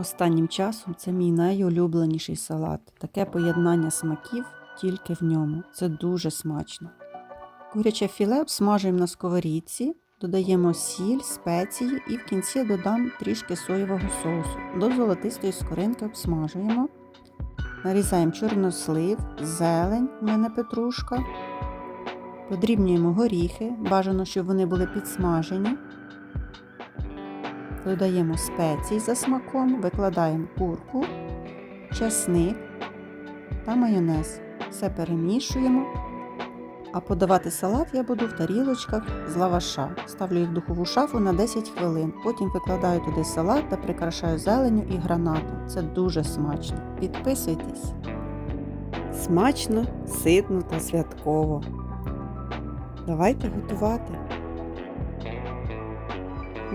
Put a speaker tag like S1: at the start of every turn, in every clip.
S1: Останнім часом це мій найулюбленіший салат. Таке поєднання смаків тільки в ньому. Це дуже смачно. Куряче філе обсмажуємо на сковорідці, додаємо сіль, спеції і в кінці додам трішки соєвого соусу. До золотистої скоринки обсмажуємо. Нарізаємо чорнослив, зелень, в мене петрушка. Подрібнюємо горіхи, бажано, щоб вони були підсмажені. Додаємо спеції за смаком, викладаємо курку, часник та майонез. Все перемішуємо. А подавати салат я буду в тарілочках з лаваша. Ставлю їх в духову шафу на 10 хвилин. Потім викладаю туди салат та прикрашаю зеленю і гранатом. Це дуже смачно. Підписуйтесь. Смачно, ситно та святково. Давайте готувати.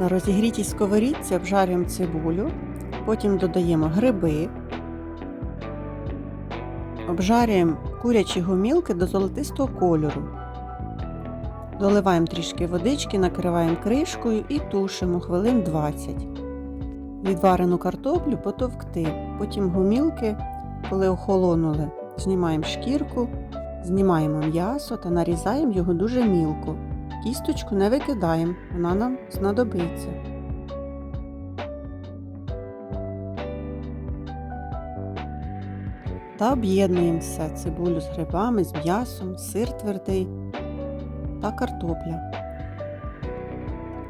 S1: На розігрітій сковорідці обжарюємо цибулю, потім додаємо гриби, обжарюємо курячі гомілки до золотистого кольору. Доливаємо трішки водички, накриваємо кришкою і тушимо хвилин 20. Відварену картоплю потовкти. Потім гомілки, коли охолонули, знімаємо шкірку, знімаємо м'ясо та нарізаємо його дуже мілко. Кісточку не викидаємо, вона нам знадобиться. Та об'єднуємо все цибулю з грибами, з м'ясом, сир твердий та картопля.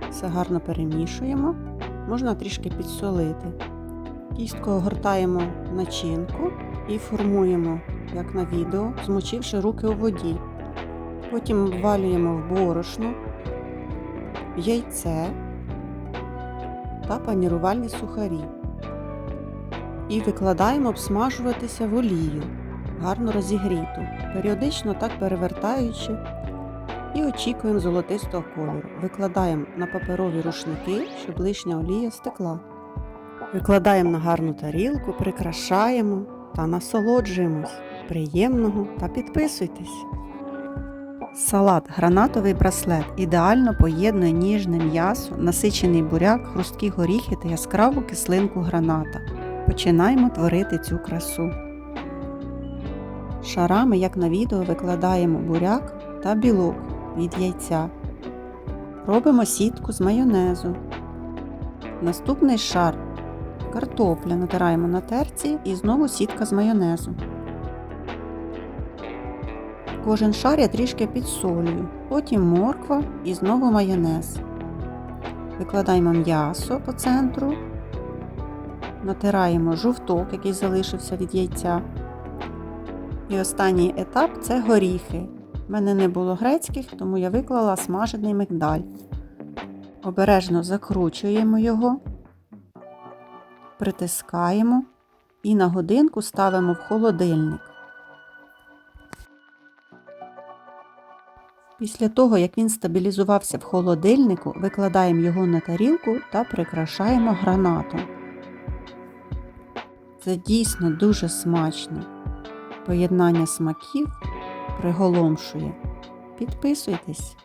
S1: Все гарно перемішуємо, можна трішки підсолити. Кістку огортаємо начинку і формуємо, як на відео, змочивши руки у воді. Потім обвалюємо в борошно, яйце та панірувальні сухарі. І викладаємо обсмажуватися в олію, гарно розігріту, періодично так перевертаючи і очікуємо золотистого кольору. Викладаємо на паперові рушники, щоб лишня олія стекла. Викладаємо на гарну тарілку, прикрашаємо та насолоджуємось. Приємного та підписуйтесь! Салат гранатовий браслет ідеально поєднує ніжне м'ясо, насичений буряк, хрусткі горіхи та яскраву кислинку граната. Починаємо творити цю красу. Шарами, як на відео, викладаємо буряк та білок від яйця. Робимо сітку з майонезу. Наступний шар картопля натираємо на терці і знову сітка з майонезу. Кожен шар я трішки підсолюю, потім морква і знову майонез. Викладаємо м'ясо по центру, натираємо жовток, який залишився від яйця. І останній етап це горіхи. У мене не було грецьких, тому я виклала смажений мигдаль. Обережно закручуємо його, притискаємо і на годинку ставимо в холодильник. Після того, як він стабілізувався в холодильнику, викладаємо його на тарілку та прикрашаємо гранатом. Це дійсно дуже смачно. Поєднання смаків приголомшує. Підписуйтесь!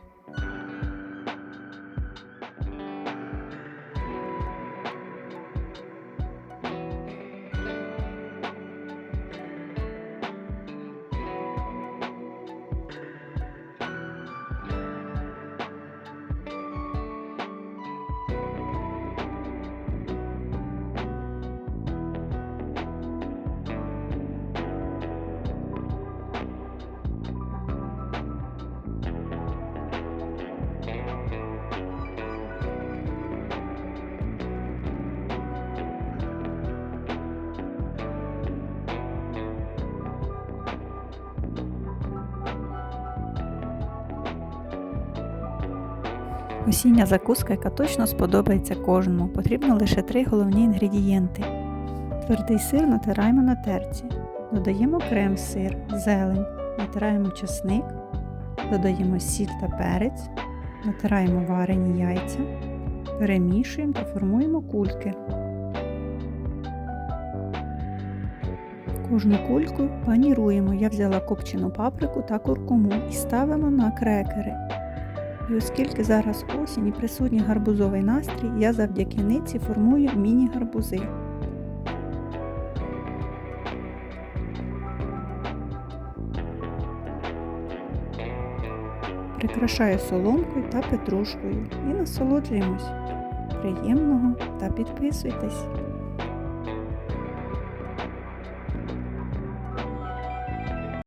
S2: Осіння закуска, яка точно сподобається кожному. Потрібно лише три головні інгредієнти. Твердий сир натираємо на терці. Додаємо крем-сир, зелень, натираємо часник, додаємо сіль та перець, натираємо варені яйця, перемішуємо та формуємо кульки. Кожну кульку паніруємо. Я взяла копчену паприку та куркуму і ставимо на крекери. І оскільки зараз осінь і присутній гарбузовий настрій, я завдяки ниці формую міні-гарбузи. Прикрашаю соломкою та петрушкою і насолоджуємось. Приємного та підписуйтесь!